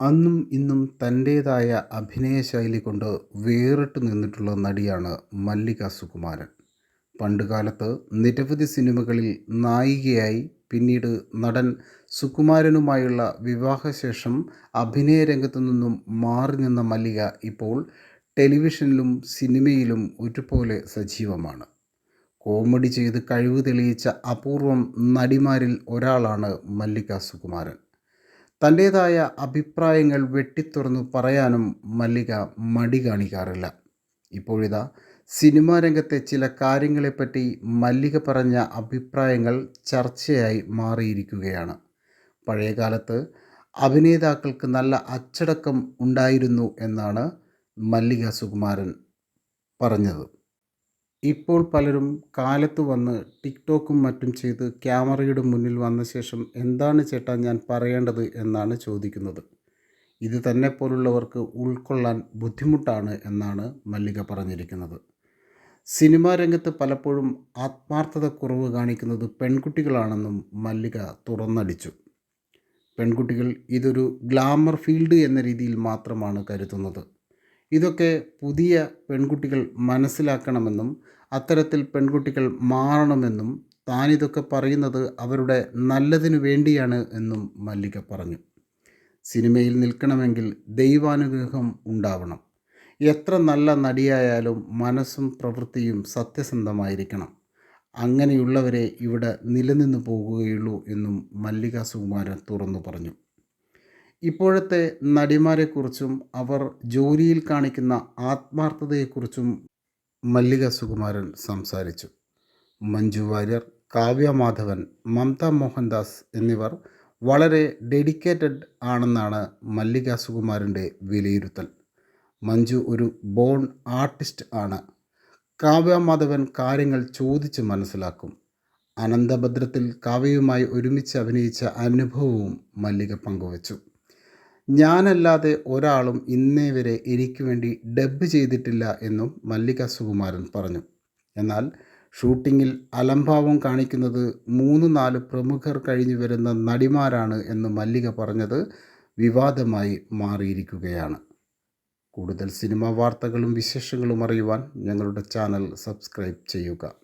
അന്നും ഇന്നും തന്റേതായ അഭിനയശൈലി കൊണ്ട് വേറിട്ട് നിന്നിട്ടുള്ള നടിയാണ് മല്ലിക സുകുമാരൻ. പണ്ടുകാലത്ത് നിരവധി സിനിമകളിൽ നായികയായി പിന്നീട് നടൻ സുകുമാരനുമായുള്ള വിവാഹശേഷം അഭിനയ രംഗത്തു നിന്നും മാറി നിന്ന മല്ലിക ഇപ്പോൾ ടെലിവിഷനിലും സിനിമയിലും ഒരുപോലെ സജീവമാണ്. കോമഡി ചെയ്ത് കഴിവ് തെളിയിച്ച അപൂർവം നടിമാരിൽ ഒരാളാണ് മല്ലിക സുകുമാരൻ. തന്റേതായ അഭിപ്രായങ്ങൾ വെട്ടിത്തുറന്നു പറയാനും മല്ലിക മടി കാണിക്കാറില്ല. ഇപ്പോഴിതാ സിനിമാ രംഗത്തെ ചില കാര്യങ്ങളെപ്പറ്റി മല്ലിക പറഞ്ഞ അഭിപ്രായങ്ങൾ ചർച്ചയായി മാറിയിരിക്കുകയാണ്. പഴയകാലത്ത് അഭിനേതാക്കൾക്ക് നല്ല അച്ചടക്കം ഉണ്ടായിരുന്നു എന്നാണ് മല്ലിക സുകുമാരൻ പറഞ്ഞത്. ഇപ്പോൾ പലരും കാലത്ത് വന്ന് ടിക്ടോക്കും മറ്റും ചെയ്ത് ക്യാമറയുടെ മുന്നിൽ വന്ന ശേഷം എന്താണ് ചേട്ടാ ഞാൻ പറയേണ്ടത് എന്നാണ് ചോദിക്കുന്നത്. ഇത് തന്നെ പോലുള്ളവർക്ക് ഉൾക്കൊള്ളാൻ ബുദ്ധിമുട്ടാണ് എന്നാണ് മല്ലിക പറഞ്ഞിരിക്കുന്നത്. സിനിമാ രംഗത്ത് പലപ്പോഴും ആത്മാർത്ഥത കുറവ് കാണിക്കുന്നത് പെൺകുട്ടികളാണെന്നും മല്ലിക തുറന്നടിച്ചു. പെൺകുട്ടികൾ ഇതൊരു ഗ്ലാമർ ഫീൽഡ് എന്ന രീതിയിൽ മാത്രമാണ് കരുതുന്നത്. ഇതൊക്കെ പുതിയ പെൺകുട്ടികൾ മനസ്സിലാക്കണമെന്നും അത്തരത്തിൽ പെൺകുട്ടികൾ മാറണമെന്നും താനിതൊക്കെ പറയുന്നത് അവരുടെ നല്ലതിനു വേണ്ടിയാണ് എന്നും മല്ലിക പറഞ്ഞു. സിനിമയിൽ നിൽക്കണമെങ്കിൽ ദൈവാനുഗ്രഹം ഉണ്ടാവണം. എത്ര നല്ല നടിയായാലും മനസ്സും പ്രവൃത്തിയും സത്യസന്ധമായിരിക്കണം. അങ്ങനെയുള്ളവരെ ഇവിടെ നിലനിന്ന് പോകുകയുള്ളൂ എന്നും മല്ലിക സുകുമാരൻ തുറന്നു പറഞ്ഞു. ഇപ്പോഴത്തെ നടിമാരെക്കുറിച്ചും അവർ ജോലിയിൽ കാണിക്കുന്ന ആത്മാർത്ഥതയെക്കുറിച്ചും മല്ലിക സുകുമാരൻ സംസാരിച്ചു. മഞ്ജു വാര്യർ കാവ്യ മാധവൻ മമത മോഹൻദാസ് എന്നിവർ വളരെ ഡെഡിക്കേറ്റഡ് ആണെന്നാണ് മല്ലിക സുകുമാരന്റെ വിലയിരുത്തൽ. മഞ്ജു ഒരു ബോൺ ആർട്ടിസ്റ്റ് ആണ്. കാവ്യ മാധവൻ കാര്യങ്ങൾ ചോദിച്ച് മനസ്സിലാക്കും. അനന്തഭദ്രത്തിൽ കാവ്യയുമായി ഒരുമിച്ച് അഭിനയിച്ച അനുഭവവും മല്ലിക പങ്കുവച്ചു. ഞാനല്ലാതെ ഒരാളും ഇന്നേ വരെ എനിക്ക് വേണ്ടി ഡബ്ബ് ചെയ്തിട്ടില്ല എന്നും മല്ലിക സുകുമാരൻ പറഞ്ഞു. എന്നാൽ ഷൂട്ടിങ്ങിൽ അലംഭാവം കാണിക്കുന്നത് മൂന്ന് നാല് പ്രമുഖർ കഴിഞ്ഞു വരുന്ന നടിമാരാണ് എന്ന് മല്ലിക പറഞ്ഞത് വിവാദമായി മാറിയിരിക്കുകയാണ്. കൂടുതൽ സിനിമാ വാർത്തകളും വിശേഷങ്ങളും അറിയുവാൻ ഞങ്ങളുടെ ചാനൽ സബ്സ്ക്രൈബ് ചെയ്യുക.